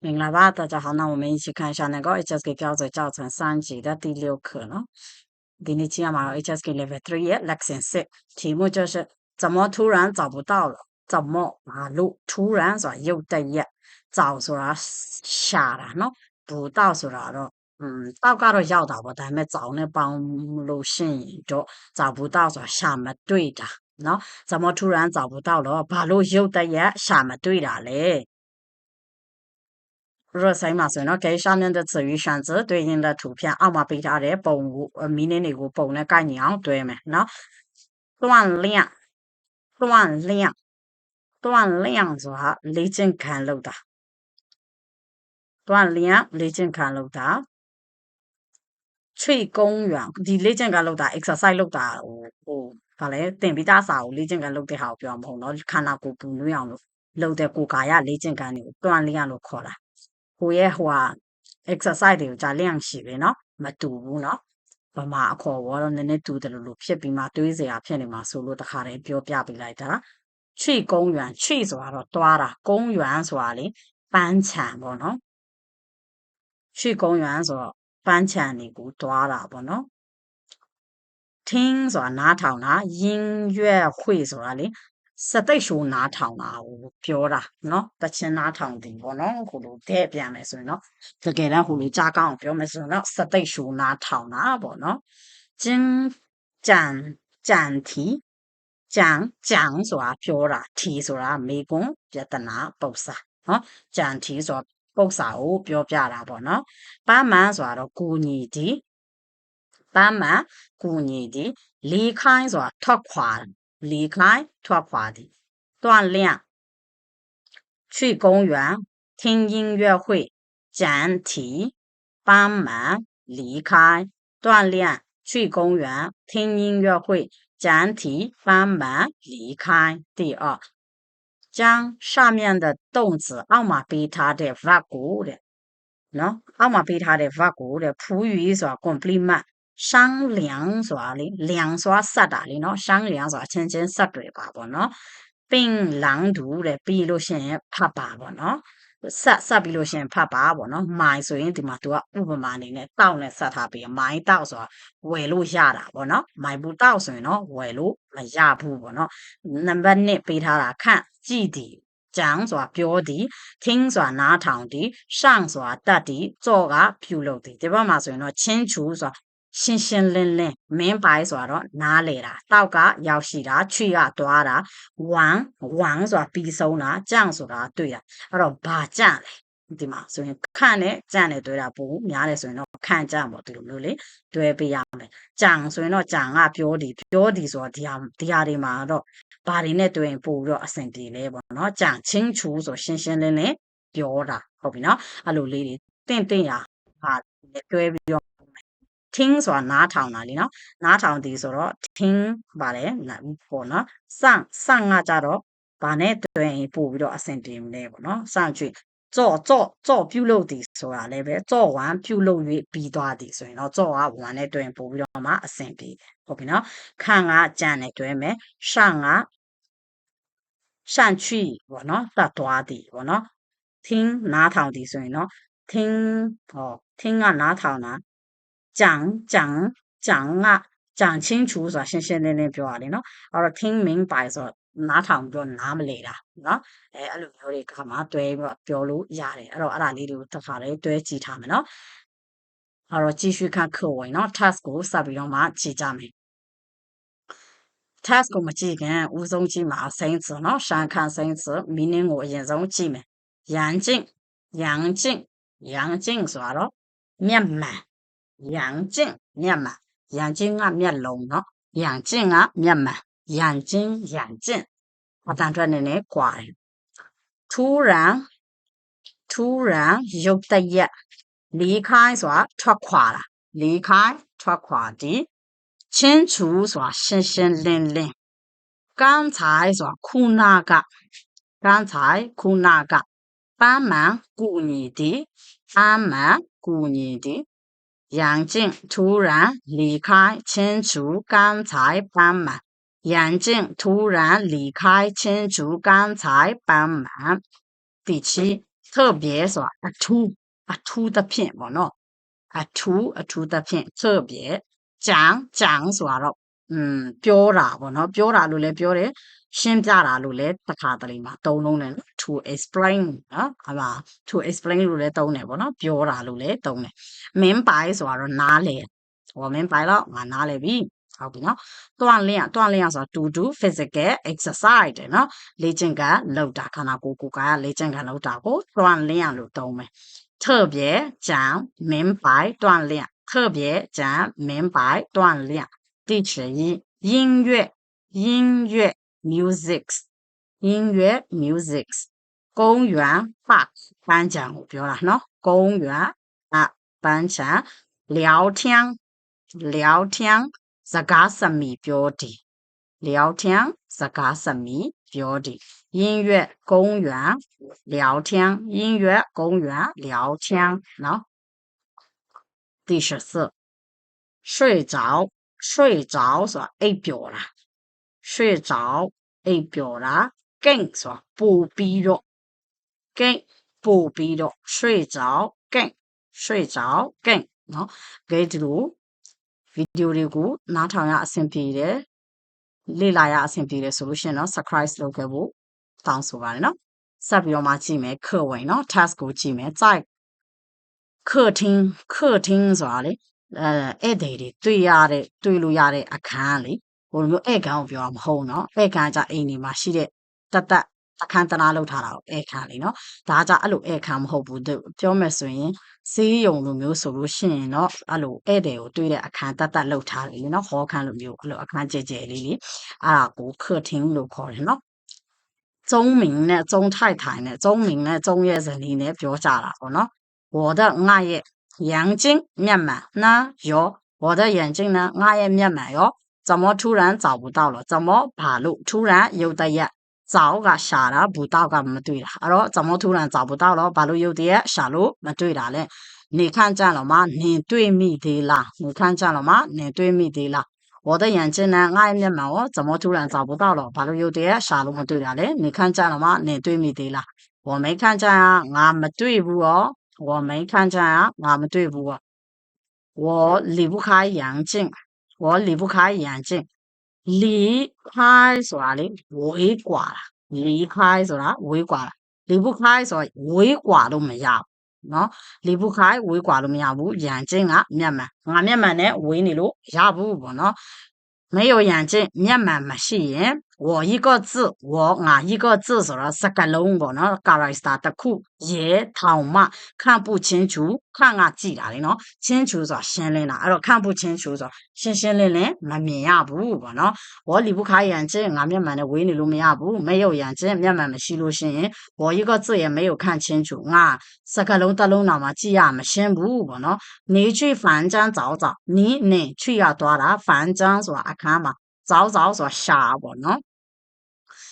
明白吧？大家好，那我们一起看一下那个 HSK 标准教程三级的第六课了。第六期要马 HSK Level Three Lesson Six，题目就是怎么突然找不到了？怎么马路突然说又得一找出来下来了，不到出来了。嗯，到家都要到不，但没找那帮路线着，找不到说下面对的，喏，怎么突然找不到了？马路又得也下面对了嘞？热ဆိုင်မှာဆိုရင်တော့给下面的词语选择对应的图片အောက်မှာပေးထားတဲ့ပုံကို meaning တွေကိုပုံနဲ့ကိုက်ညီအောင်တွဲမယ်နော်锻炼锻炼锻炼ဆိုတာလေ့ကျင့်ခံလုပ်တာ锻炼လေ့ကျင့်ခံလုပ်တာ翠公园ဒီလေ့ကျင့်ခံလုပ်တာ exercise လုပ်တာဟိုဟိုဗာလဲတင်ပြီးသားစာကိုလေ့ကျင့်ခံလုပ်တဲ့ဟာကိုပြောမှာမဟုတ်နော်ခန္ဓာကိုယ်ပူနွေးအောင်လို့လုပ်တဲ့ကိုယ်ကာယလေ့ကျင့်ခံတွေကိုတွန့်လျလို့ခေါ်တာ ကိုရဲ့ဟိုဟာ exercise တွေကိုကြာလျန့်ရှိပဲเนาะမတူဘူးเนาะဗမာအခေါ်ဝေါ်တော့နည်းနည်းတူတယ်လို့လို့ဖြစ်ပြီးမှတွေးစရာဖြစ်နေမှာဆိုလို့တခါတည်းပြောပြပေးလိုက်တာချွေကုန်းရွံချွေဆိုတာတော့တွားတာကုန်းရွံဆိုတာလေပန်းချံပေါ့နော်ချွေကုန်းရွံဆိုတော့ပန်းချံတွေကိုတွားတာပေါ့နော်听ဆိုတာနားထောင်တာ音乐会ဆိုတာလေ စသိတ်ရှူနားထောင်တာကိုပြောတာနော်တချင်းနားထောင်တယ်ပေါ့နော်ခုလိုတဲ့ပြန်မယ်ဆိုရင်တော့တကယ်တော့ခုလိုကြားကောင်းအောင်ပြောမယ်ဆိုရင်တော့စသိတ်ရှူနားထောင်တာပေါ့နော်ကျင်းကြံကြံတီကြံကြံဆိုတာပြောတာထီဆိုတာမေကွန်းပြတနာပု္ပ္ပာနော်ကြံထီဆိုတာပု္ပ္ပာကိုပြောပြတာပေါ့နော်ပါမန်ဆိုတာတော့ကိုညီတီပါမန်ကိုညီတီလေးခိုင်းဆိုတာထွက်ခွာ 离开拓垮的，锻炼，去公园听音乐会，讲题，帮忙，离开，锻炼，去公园听音乐会，讲题，帮忙，离开。第二，将上面的动词奥马贝塔的发过的，喏，奥马贝塔的发过的，普语说，comply man。商量ဆိုတာလေလျံဆိုတာဆက်တာလေနော်商量ဆိုတာအချင်းချင်းဆက်တွေ့ပါပေါ့နော်ပင်လန်းတူတဲ့ပြီးလို့ရှိရင်ဖတ်ပါပေါ့နော်ဆက်ဆက်ပြီးလို့ရှိရင်ဖတ်ပါပေါ့နော်မိုင်ဆိုရင်ဒီမှာသူကဥပမာအနေနဲ့တောက်နဲ့ဆက်ထားပြီးမိုင်တောက်ဆိုတာဝယ်လို့ရတာပေါ့နော်မိုင်ဘူးတောက်ဆိုရင်တော့ဝယ်လို့မရဘူးပေါ့နော်နံပါတ်1ပေးထားတာခန့်ကြည့်သည်讲ဆိုတာပြောသည်听ဆိုတာနားထောင်သည်上ဆိုတာတတ်သည်ကြောကပြုလုပ်သည်ဒီဘက်မှာဆိုရင်တော့ချင်းချူဆိုတာ ရှင်းရှင်းလင်းလင်းမင်းပိုင်ဆိုတော့နားလေတာတောက်ကရောက်ရှိတာချွေကသွားတာဝမ်ဝမ်ဆိုတာပြီးဆုံးတာကြန့်ဆိုတာတွေ့တာအဲ့တော့ဘာကြန့်လဲဒီမှာဆိုရင်ခန့်နဲ့ကြန့်နဲ့တွေ့တာပို့များတယ်ဆိုရင်တော့ခန့်ကြန့်ပေါ့ဒီလိုမျိုးလေတွဲပေးရမယ်ကြန့်ဆိုရင်တော့ကြန့်ကပြောဒီပြောဒီဆိုတော့ဒီဟာဒီဟာတွေမှာတော့ဘာတွေနဲ့တွေ့ရင်ပို့ပြီးတော့အဆင်ပြေလဲပေါ့နော်ကြန့်ချင်းချူဆိုရှင်းရှင်းလင်းလင်းပြောတာဟုတ်ပြီနော်အဲ့လိုလေးတွေတင့်တင့်ရဟာတွဲပြီးတော့ 听ဆိုတာနားထောင်တာလीနော်နားထောင်သည်ဆိုတော့听ပါတယ်ပေါ့နော်စန့်စန့်ကကြတော့ဗာနဲ့တွင်ပို့ပြီးတော့အဆင်ပြေမလဲပေါ့နော်စန့်ချွေကြော့ကြော့ကြော့ပြုတ်လို့သည်ဆိုတာလည်းပဲကြော့ဝမ်ပြုတ်လို့၍ပြီးသွားသည်ဆိုရင်တော့ကြော့ကဝမ်နဲ့တွင်ပို့ပြီးတော့မှအဆင်ပြေဟုတ်ပြီနော်ခန့်ကကြံနဲ့တွဲမယ်ရှန့်ကရှန့်ချွေပေါ့နော်တတ်သွားသည်ပေါ့နော်听နားထောင်သည်ဆိုရင်တော့听ဟော听ကနားထောင်တာ 讲讲讲啊讲清楚ဆိုတာရှင်းရှင်းလင်းလင်းပြောရလေနော်အဲ့တော့ think 明白ဆိုတော့နားထောင်ပြောနားမလဲတာနော်အဲအဲ့လိုမျိုးတွေကမှတွဲပြီးတော့ပြောလို့ရတယ်အဲ့တော့အဲ့ဒါလေးတွေကိုတစ်ခါလေးတွဲကြည့်ထားမယ်နော်အဲ့တော့继续看课文နော် task ကိုစပြီးတော့မှကြည့်ကြမယ် task ကိုမကြည့်ခင်ဦးဆုံးကြည့်မှာစိမ့်词နော်ရှာခံစိမ့်词 meaning ကိုအရင်ဆုံးကြည့်မယ်ရန်ကျင့်ရန်ကျင့်ရန်ကျင့်ဆိုတော့မျက်မှန် 眼睛面嘛，眼睛啊面聋了，眼睛啊面嘛，眼睛眼睛，我当着奶奶挂。突然，突然就得一离开说脱垮了，离开脱垮的，清除说星星亮亮。刚才说哭那个，刚才哭那个，帮忙过年的，帮忙过年的。眼镜突然离开清除刚才斑马。眼镜突然离开清除刚才斑马。第七，特别说啊突啊突的片么喏，啊突啊突的片特别讲讲说了，嗯，表达么喏，表达了来表达。 ရှင်းပြတာလို့လည်းတစ်ခါတလေမှာသုံးလုံးတယ် to explain နော်ဟာပါ to explain လို့လည်းသုံးတယ်ပေါ့နော်ပြောတာလို့လည်းသုံးတယ်မင်းပိုင်ဆိုတာတော့နားလေဟောမင်းပိုင်တော့ငါနားလေပြီဟုတ်ပြီနော်တွန့်လျံတွန့်လျံဆိုတာ to do physical exercise တဲ့နော်လေ့ကျင့်ခန်းလုပ်တာခန္ဓာကိုယ်ကိုယ်ကလေ့ကျင့်ခန်းလုပ်တာကိုတွန့်လျံလို့သုံးမယ်特别讲明白锻炼特别讲明白锻炼第十一音乐音乐 music 音乐 music 公园 park 颁奖ကိုပြောတာနော်公园啊颁奖聊天聊天စကားစမီပြောတယ်聊天စကားစမီပြောတယ်音乐公园聊天音乐公园聊天နော်第十四睡着睡着ဆိုတာအိပ် ပျော်တာ睡着အိပ်ပျော်တာကိန့်ဆိုတာပို့ပြီးတော့ကိန့်ပို့ပြီးတော့睡着ကိန့်睡着ကိန့်နော်ကဲဒီလိုဗီဒီယိုတွေကိုနားထောင်ရအဆင်ပြေတယ်လေ့လာရအဆင်ပြေတယ်ဆိုလို့ရှိရင်တော့ subscribe လုပ်ခဲ့ဖို့တောင်းဆိုပါတယ်နော်ဆက်ပြီးတော့မှကြည့်မယ်课文နော် task ကိုကြည့်မယ်在客厅客厅ဆိုတာလေအဲဧည့်သည်တွေတွေ့ရတဲ့တွေ့လို့ရတဲ့အခန်းလေ ဟိုလိုမျိုးဧည့်ခန်းကိုပြောတာမဟုတ်နော်ဧည့်ခန်းကြအိမ်ဒီမှာရှိတဲ့တတ်တတ်အခန်းတနာလောက်ထားတာကိုဧည့်ခန်းလေနော်ဒါကြအဲ့လိုဧည့်ခန်းမဟုတ်ဘူးပြောမယ်ဆိုရင်စေးရုံလိုမျိုးဆိုလို့ရှိရင်တော့အဲ့လိုဧည့်သည်ကိုတွေ့တဲ့အခန်းတတ်တတ်လောက်ထားတယ်လေနော်ဟောခန်းလိုမျိုးအဲ့လိုအခန်းကျဲကျဲလေးလေအဲ့ဒါကို客厅လို့ခေါ်တယ်နော်宗明နဲ့宗太太နဲ့宗明နဲ့宗ရဲ့ဇနီးနဲ့ပြောကြတာပေါ့နော်我的ငါရဲ့眼睛面满呢有我的眼睛呢ငါရဲ့မျက်မှန်ရော 怎么突然找不到了？怎么把路突然有的呀？找个啥了不到个没对了，啊，怎么突然找不到了？把路有的啥路没对了嘞？你看见了吗？你对米的啦？你看见了吗？你对米的啦？我的眼睛呢？爱你们，我怎么突然找不到了？把路有的啥路没对了嘞？你看见了吗？你对米的啦？我没看见啊，俺没对不哦？我没看见啊，俺没对不哦？我离不开眼睛。我离不开眼镜。离开ဆိုတာလေဝေးกว่า啦离开ဆိုတာဝေးกว่า啦离不开ဆိုဝေးกว่าလို့မရဘူးเนาะ离不开ဝေးกว่าလို့မရဘူး眼睛ကမျက်မှန်ငါမျက်မှန်နဲ့ဝေးနေလို့ရဘူးပေါ့เนาะ没有眼镜မျက်မှန်မရှိရင် 我一个字，我啊一个字，什么十个龙个呢？嘎来啥的苦也头嘛，看不清楚，看啊记哪里呢？清楚着先来啦，哎呦看不清楚着，先先来来，没面也不个呢。我离不开眼睛，俺面门的围里路面也不，没有眼睛，面门没吸入心，我一个字也没有看清楚啊。十个龙的龙那么记也没先不个呢？你去樊江找找，你你去要多啦，樊江说阿看嘛，找找说瞎不呢？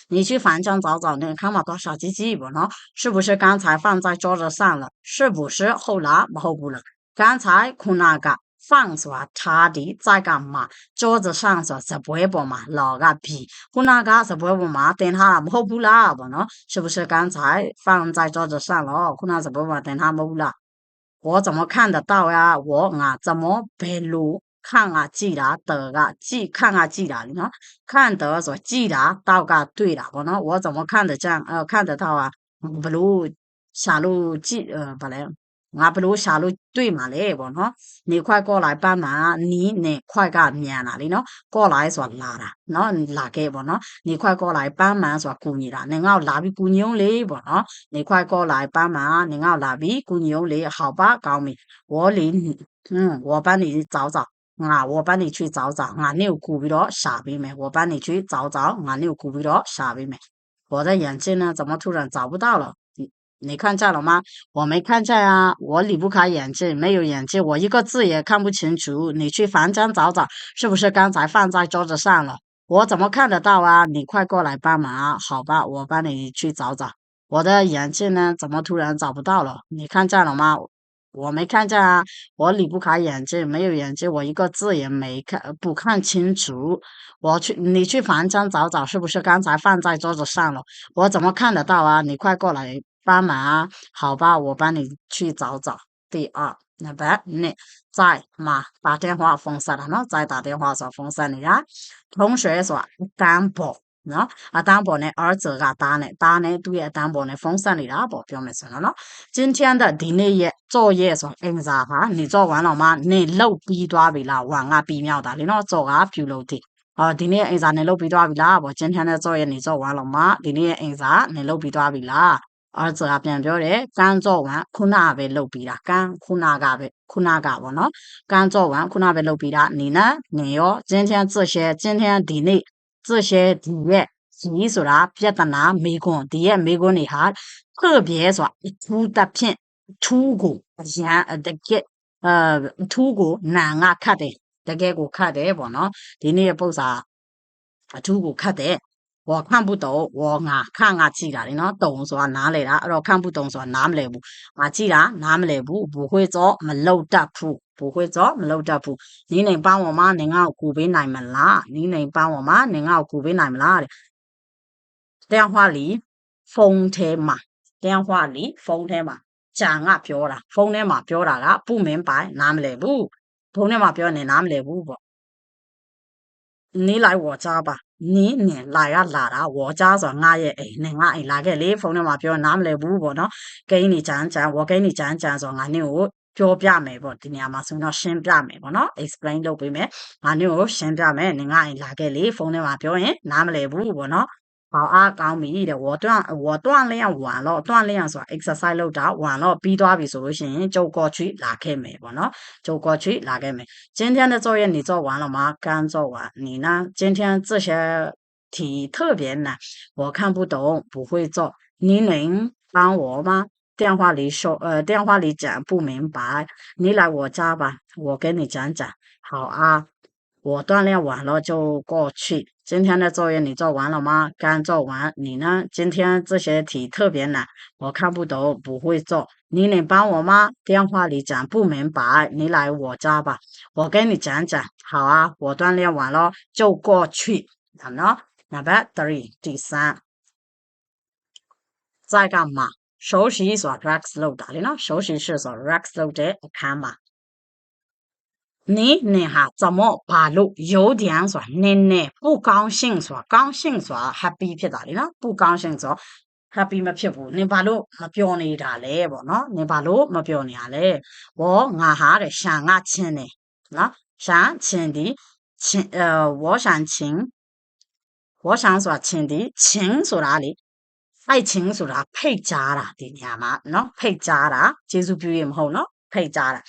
你去房间找找，你看嘛多少几几不呢？是不是刚才放在桌子上了？是不是后来不后补了？刚才可那个放说他的在干嘛？桌子上说是不会不嘛？老个皮，可那个是不会不嘛？等他不后补了不呢？是不是刚才放在桌子上了？可那是不嘛？等他不了？我怎么看得到呀？我啊怎么白录？看啊记啦，得啊记看啊记啦，喏，看得说记啦，到噶对啦，我呢我怎么看得这样？呃，看得到啊，不如下路记呃，不嘞，俺不如下路对嘛嘞，我呢，你快过来帮忙，你你快噶面啦，你呢过来说拉啦，喏拉给我呢，你快过来帮忙说姑娘啦，你要拉比姑娘嘞，我呢，你快过来帮忙，你要拉比姑娘嘞，好吧，高明，我领，嗯，我帮你找找。啊，我帮你去找找，俺有古票了，傻逼没？我帮你去找找，俺有古票了，傻逼没？我的眼镜呢？怎么突然找不到了？你你看见了吗？我没看见啊，我离不开眼镜，没有眼镜，我一个字也看不清楚。你去房间找找，是不是刚才放在桌子上了？我怎么看得到啊？你快过来帮忙，好吧？我帮你去找找。我的眼镜呢？怎么突然找不到了？你看见了吗？我没看见啊我离不开眼镜没有眼镜我一个字也没看不看清楚。我去你去房间找找是不是刚才放在桌子上了我怎么看得到啊？你快过来帮忙啊好吧我帮你去找找第二那不你在吗打电话封上了那再打电话说封上你啊。同学说你不 န်းပေါ်နော်အတန်းပေါ်နဲ့ r 字ကတားနဲ့တားနဲ့သူ့ရဲ့အတန်းပေါ်နဲ့ဖုန်းဆက်နေတာပေါ့ပြောမယ်ဆိုတော့နော်今天的ဒီနေ့ရဲ့作业ဆိုအင်္ဂစာဟာ你做完了吗你လုပ်ပြီးသွားပြီလားဝါငါပြီးမြောက်တာလေနော်做ကပြုလုပ်တယ်အော်ဒီနေ့အင်္စာနေလုပ်ပြီးသွားပြီလားပေါ့今天的作业你做完了吗ဒီနေ့ရဲ့အင်္စာနေလုပ်ပြီးသွားပြီလားအဲ့ဒါကပြန်ပြောတယ်ကန်းကြောဝမ်ခုနကပဲလုပ်ပြီးတာကန်းခုနကပဲခုနကပေါ့နော်ကန်းကြောဝမ်ခုနပဲလုပ်ပြီးတာ你呢你哟今天这些今天ဒီနေ့ 这些职业你说啦，别的那美国，第一美国那哈，特别说出的片出国，像呃这个呃出国难啊看的，这个我看的不呢，第二不啥出国看的。我看不懂，我啊看啊记啦，你喏懂说哪里啦，然后看不懂说哪么来不，啊记啦哪么来不，不会做，没漏得铺。 ဘူးခွေကြောမလုပ်တတ်ဘူးနင်းနေပန်းဝမနေငါ့ကိုကူပေးနိုင်မလားနင်းနေပန်းဝမနေငါ့ကိုကူပေးနိုင်မလားတဲ့တရားဟွာလီဖုန်းထဲမှာတရားဟွာလီဖုန်းထဲမှာဂျာငါပြောတာဖုန်းထဲမှာပြောတာကပုမင်းပိုင်နားမလဲဘူးဖုန်းထဲမှာပြောနေနားမလဲဘူးပေါ့နင်းလိုက်ဝေါ်ကြပါနင်းနင်လာရလာတာဝေါ်ကြဆိုငါရဲ့အိမ်နဲ့ငါအိမ်လာခဲ့လေဖုန်းထဲမှာပြောနားမလဲဘူးပေါ့နော်ဂိမ်းနေချမ်းချမ်းဝေါ်ဂိမ်းနေချမ်းချမ်းဆိုငါနင်းကို ပြောပြမယ်ပေါ့ဒီနေရာမှာဆိုတော့ရှင်းပြမယ်ပေါ့နော် explain လုပ်ပေးမယ်ငါနင့်ကိုရှင်းပြမယ်နင်ငါအိမ်လာခဲ့လေဖုန်းထဲမှာပြောရင်နားမလည်ဘူးပေါ့နော်好啊，ကောင်းပြီတဲ့我锻我锻炼完了锻炼ဆိုတာ exercise လုပ်တာ完了ပြီးသွားပြီဆိုလို့ရှိရင်ကျုပ်过去လာခဲ့မယ်ပေါ့နော်ကျုပ်过去လာခဲ့မယ်今天的作业你做完了吗刚做完你呢今天这些题特别难我看不懂不会做你能帮我吗 电话里说呃电话里讲不明白你来我家吧我给你讲讲好啊我锻炼完了就过去。今天的作业你做完了吗？刚做完。你呢？今天这些题特别难，我看不懂，不会做。你能帮我吗？电话里讲不明白，你来我家吧，我给你讲讲。好啊，我锻炼完了就过去。好了，Number three，第三，在干嘛？熟悉一所 Rex 漏打的呢？熟悉是所 Rex 漏的看嘛？你你哈怎么把路有点说你你不高兴ဆို高兴ဆို happy ဖြစ်တာလေနော်不高兴ဆို happy မဖြစ်ဘူးနင်ဘာလို့မပြောနေတာလဲပေါ့နော်နင်ဘာလို့မပြောနေရလဲ我ငါဟာတဲ့ရှာငါချင်းတယ်နော်ရှာချင်းဒီချင်းအဲ我想ချင်း我想ဆိုတာချင်းဒီချင်းဆိုတာလေ 爱情ဆိုတာဖိတ်ကြားတာဒီနေရာမှာနော်ဖိတ်ကြားတာကျေစုပြုရမဟုတ်နော်ဖိတ်ကြားတာ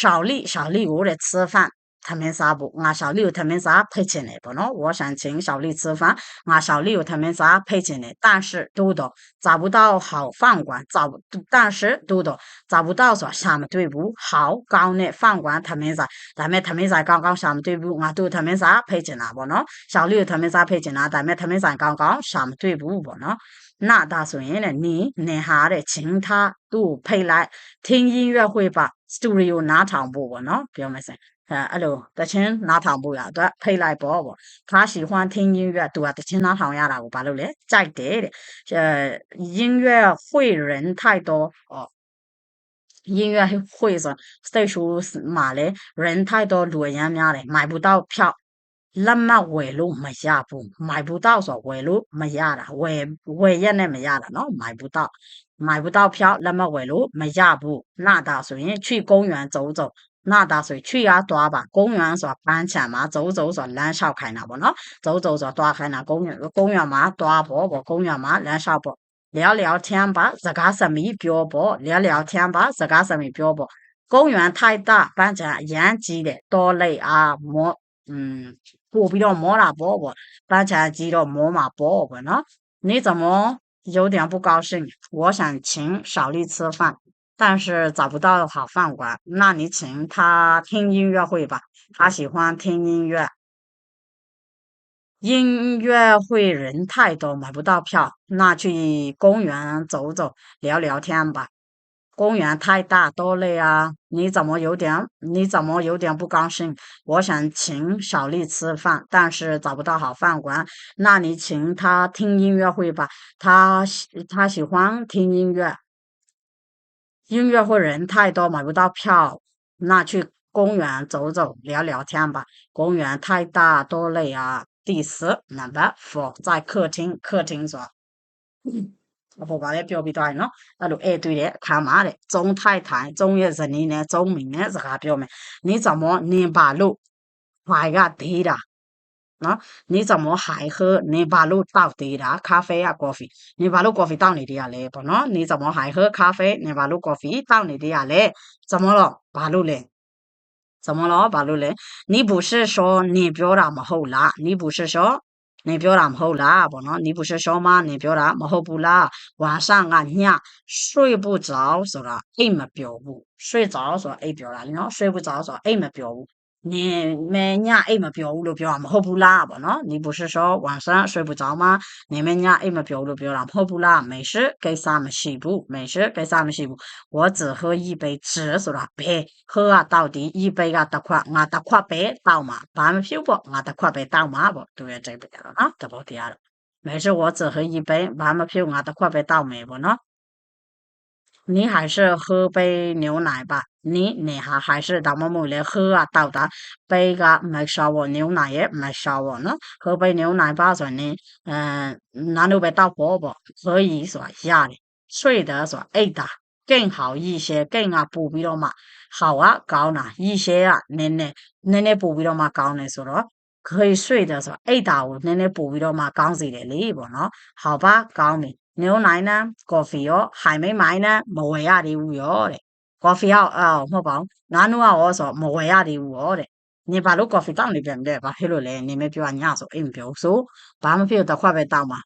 小丽小丽我来吃饭他们啥不俺小丽有他们啥配进来不喏我想请小丽吃饭俺小丽有他们啥配进来但是嘟嘟找不到好饭馆找不但是嘟嘟找不到说什么对不好高的饭馆他们啥咱们他们啥刚刚什么对不俺都他们啥配进来不喏小丽有他们啥配进来咱们他们啥刚刚什么对不不喏 那大所以呢，你你还得请他都配来听音乐会吧。studio နားထောင်ဖို့ပေါ့နော်ပြောမယ်ဆိုအဲအဲ့လိုတချင်းနားထောင်ဖို့ရအတွက်ဖိတ်လိုက်ပေါ့ပေါ့ခါရှိဟွမ်း听音乐သူကတချင်းနားထောင်ရတာကိုဘာလို့လဲကြိုက်တယ်တဲ့အဲ音乐会人太多哦音乐会ဆို stage show မှာလဲ人太多လူအများများတယ်买不到票 那么围路没下不买不到说围路没下了，围围人呢没下了，那买不到，买不到票，那么围路没下不那打算去公园走走，那打算去啊多吧，公园说搬迁嘛，走走说燃烧开那不那，走走说多开那公园公园嘛多跑跑公园嘛燃烧不聊聊天吧，自家什么标跑聊聊天吧，自家什么标跑公园太大，搬迁严急的多累啊我。嗯。ပို့ပြီးတော့မောတာပေါ့ပေါ့ပန်းချံကြီးတော့မောမှာပေါ့ပေါ့နော်你怎么有点不高兴，我想请小丽吃饭，但是找不到好饭馆。那你请她听音乐会吧，她喜欢听音乐。音乐会人太多，买不到票，那去公园走走，聊聊天吧。 公园太大多累啊，你怎么有点你怎么有点不高兴？我想请小丽吃饭，但是找不到好饭馆，那你请她听音乐会吧，她喜她喜欢听音乐。音乐会人太多买不到票，那去公园走走聊聊天吧。公园太大多累啊。第十 number four 在客厅，客厅说 အဖေဘာလဲပြောပြီးသွားရင်နော်အဲ့လိုအဲ့တွေ့တဲ့အခါမှာတဲ့ကျုံထိုက်ထိုင်ကျုံရဲ့ဇနီးနဲ့ကျုံမိနဲ့စကားပြောမယ်နင်း怎么နင်းပါလို့ဘာကဒေးတာနော်နင်း怎么还喝နင်းပါလို့တောက်သေးတာ咖啡啊 coffee နင်းပါလို့ coffee တောက်နေသေးရလဲပေါ့နော်နင်း怎么还喝咖啡နင်းပါလို့ coffee တောက်နေသေးရလဲ怎么တော့ဘာလို့လဲ怎么了？ဘာလို့လဲ？你不是说你ပြောတာမဟုတ်လား？你不是说 你ပြောတာမဟုတ်လားပေါ့နော်？你不是说吗？你ပြောတာမဟုတ်ဘူးလား？晚上ကည睡不着ဆိုတာအိတ်မပျော်ဘူး။睡着ဆိုတာအိတ်ပျော်တာလीနော်။睡不着ဆိုတာအိတ်မပျော်ဘူး။ နင်မညအိတ်မပျော်ဘူးလို့ပြောတာမဟုတ်ဘူးလားပေါ့နော်？你不是说晚上睡不着吗？နင်မညအိတ်မပျော်ဘူးလို့ပြောတာမဟုတ်ဘူးလား။没事ကိစ္စမရှိဘူး။没事ကိစ္စမရှိဘူး။我只喝一杯只ဆိုတာဘယ်喝ကတောက်ဒီ一杯ကတစ်ခွက်ငါတစ်ခွက်ပဲတောက်မှာဘာမဖြစ်ပေါ့ငါတစ်ခွက်ပဲတောက်မှာပေါ့သူရဲ့တိတ်ပဲကြတော့နော်တဘောတရားတော့没事我只喝一杯ဘာမဖြစ်ငါတစ်ခွက်ပဲတောက်မယ်ပေါ့နော်你还是喝杯牛奶吧。 你你还还是怎么么来喝啊？到达杯个没烧我牛奶也没烧我呢，喝杯牛奶吧，说呢，嗯，那都别到火不？所以说下的睡得说哎的更好一些，更啊不必了嘛。好啊，高呢一些啊，奶奶奶奶不必了嘛，高呢说了。可以睡的说，哎，大我奶奶不为了嘛，刚子的礼物咯？好吧，高明牛奶呢？咖啡哦，还没买呢，没回家的无忧嘞。咖啡啊，啊，莫宝，暖炉啊，我说，莫威亚的窝窝的，你把那咖啡放里边，的，把黑萝莉，你们比人家说，嗯，表叔，把他们表弟都快被盗吗？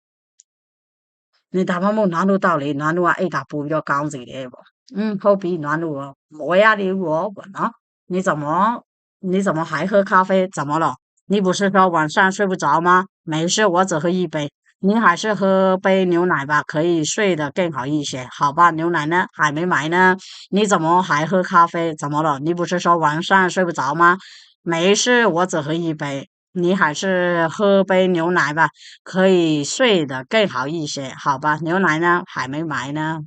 你他妈么暖炉道理，暖炉啊，一大步要搞起来的啵。嗯，好比暖炉啊，莫威亚的我窝呢，你怎么，你怎么还喝咖啡？怎么了？你不是说晚上睡不着吗？没事，我只喝一杯。你还是喝杯牛奶吧，可以睡得更好一些。好吧，牛奶呢还没买呢，你怎么还喝咖啡？怎么了？你不是说晚上睡不着吗？没事，我只喝一杯。你还是喝杯牛奶吧，可以睡得更好一些。好吧，牛奶呢还没买呢。